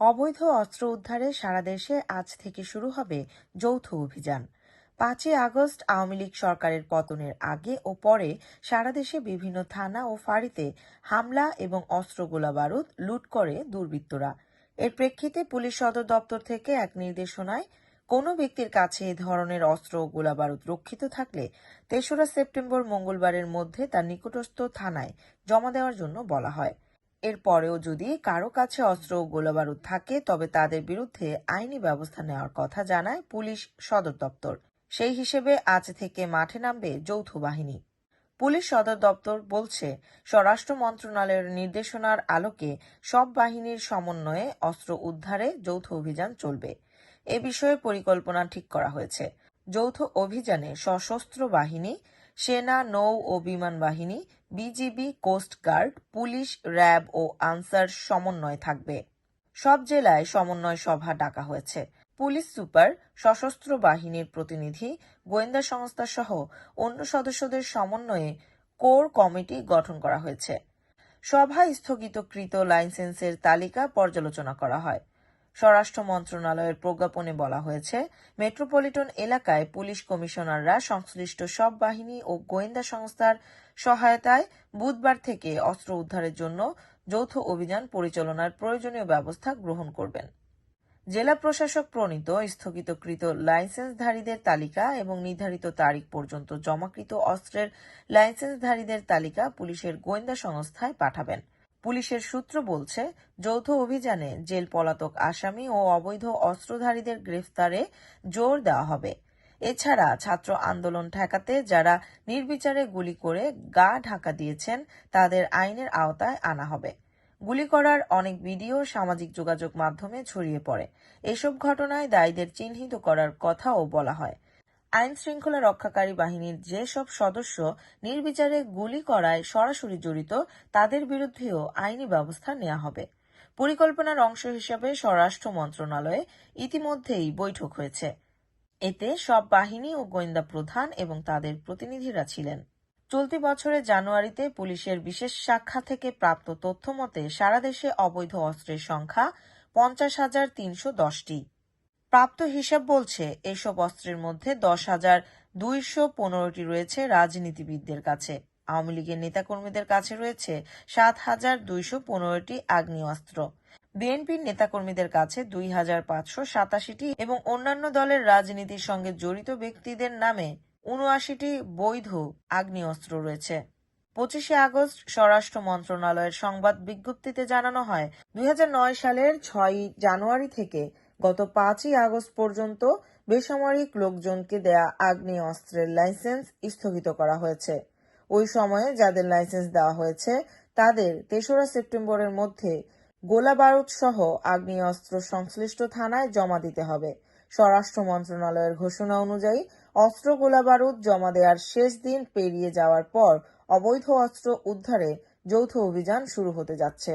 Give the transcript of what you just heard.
অবৈধ অস্ত্র উদ্ধারে সারা দেশে আজ থেকে শুরু হবে যৌথ অভিযান। পাঁচই আগস্ট আওয়ামী লীগ সরকারের পতনের আগে ও পরে সারা দেশে বিভিন্ন থানা ও ফাঁড়িতে হামলা এবং অস্ত্র গোলাবারুদ লুট করে দুর্বৃত্তরা। এর প্রেক্ষিতে পুলিশ সদর দপ্তর থেকে এক নির্দেশনায়, কোনো ব্যক্তির কাছে এ ধরনের অস্ত্র ও গোলাবারুদ রক্ষিত থাকলে তেসরা সেপ্টেম্বর মঙ্গলবারের মধ্যে তার নিকটস্থ থানায় জমা দেওয়ার জন্য বলা হয়। এরপরেও যদি কারও কাছে অস্ত্র ও গোলাবারুদ থাকে, তবে তাদের বিরুদ্ধে আইনি ব্যবস্থা নেওয়ার কথা জানায় পুলিশ সদর দপ্তর। সেই হিসেবে আজ থেকে মাঠে নামবে যৌথ বাহিনী। পুলিশ সদর দপ্তর বলছে, স্বরাষ্ট্র মন্ত্রণালয়ের নির্দেশনার আলোকে সব বাহিনীর সমন্বয়ে অস্ত্র উদ্ধারে যৌথ অভিযান চলবে। এ বিষয়ে পরিকল্পনা ঠিক করা হয়েছে। যৌথ অভিযানে সশস্ত্র বাহিনী, সেনা, নৌ ও বিমান বাহিনী BGB, coast guard, police, RAB ও আনসার সমন্বয় থাকবে। সব জেলায় সমন্বয় সভা ডাকা হয়েছে। পুলিশ সুপার, সশস্ত্র বাহিনীর প্রতিনিধি, গোয়েন্দা সংস্থা সহ অন্য সদস্যদের সমন্বয়ে কোর কমিটি গঠন করা হয়েছে। সভায় স্থগিতকৃত লাইসেন্সের তালিকা পর্যালোচনা করা হয়। স্বরাষ্ট্র মন্ত্রণালয়ের প্রজ্ঞাপনে বলা হয়েছে, মেট্রোপলিটন এলাকায় পুলিশ কমিশনাররা সংশ্লিষ্ট সব বাহিনী ও গোয়েন্দা সংস্থার সহায়তায় বুধবার থেকে অস্ত্র উদ্ধারের জন্য যৌথ অভিযান পরিচালনার প্রয়োজনীয় ব্যবস্থা গ্রহণ করবেন। জেলা প্রশাসক প্রণীত স্থগিতকৃত লাইসেন্সধারীদের তালিকা এবং নির্ধারিত তারিখ পর্যন্ত জমাকৃত অস্ত্রের লাইসেন্সধারীদের তালিকা পুলিশের গোয়েন্দা সংস্থায় পাঠাবেন। পুলিশের সূত্র বলছে, যৌথ অভিযানে জেল পলাতক আসামি ও অবৈধ অস্ত্রধারীদের গ্রেফতারে জোর দেওয়া হবে। এছাড়া ছাত্র আন্দোলন ঠেকাতে যারা নির্বিচারে গুলি করে গা ঢাকা দিয়েছেন, তাদের আইনের আওতায় আনা হবে। গুলি করার অনেক ভিডিও সামাজিক যোগাযোগ মাধ্যমে ছড়িয়ে পড়ে। এসব ঘটনায় দায়ীদের চিহ্নিত করার কথাও বলা হয়। আইন শৃঙ্খলা রক্ষাকারী বাহিনীর যেসব সদস্য নির্বিচারে গুলি করায় সরাসরি জড়িত, তাদের বিরুদ্ধেও আইনি ব্যবস্থা নেওয়া হবে। পরিকল্পনার অংশ হিসাবে স্বরাষ্ট্র মন্ত্রণালয়ে ইতিমধ্যেই বৈঠক হয়েছে। এতে সব বাহিনী ও গোয়েন্দা প্রধান এবং তাদের প্রতিনিধিরা ছিলেন। চলতি বছরের জানুয়ারিতে পুলিশের বিশেষ শাখা থেকে প্রাপ্ত তথ্য মতে সারা দেশে অবৈধ অস্ত্রের সংখ্যা পঞ্চাশ হাজার তিনশো দশটি। প্রাপ্ত হিসাব বলছে, এসব অস্ত্রের মধ্যে দশ হাজার দুইশো পনেরোটি রয়েছে রাজনীতিবিদদের কাছে। আওয়ামী লীগের নেতাকর্মীদের কাছে রয়েছে সাত হাজার দুইশো পনেরোটি আগ্নেয়াস্ত্র। বিএনপির নেতাকর্মীদের কাছে দুই হাজার পাঁচশো সাতাশিটি এবং অন্যান্য দলের রাজনীতির সঙ্গে জড়িত ব্যক্তিদের নামে উনআশিটি বৈধ আগ্নেয়াস্ত্র রয়েছে। পঁচিশে আগস্ট স্বরাষ্ট্র মন্ত্রণালয়ের সংবাদ বিজ্ঞপ্তিতে জানানো হয়, দুই হাজার নয় সালের ছয় জানুয়ারি থেকে গত পাঁচই আগস্ট পর্যন্ত বেসামরিক লোকজনকে দেয়া আগ্নেয় অস্ত্রের লাইসেন্স স্থগিত করা হয়েছে। ওই সময়ে যাদের লাইসেন্স দেওয়া হয়েছে, তাদের তেসরা সেপ্টেম্বরের মধ্যে গোলা বারুদ সহ আগ্নেয়াস্ত্র সংশ্লিষ্ট থানায় জমা দিতে হবে। স্বরাষ্ট্র মন্ত্রণালয়ের ঘোষণা অনুযায়ী অস্ত্র গোলা বারুদ জমা দেওয়ার শেষ দিন পেরিয়ে যাওয়ার পর অবৈধ অস্ত্র উদ্ধারে যৌথ অভিযান শুরু হতে যাচ্ছে।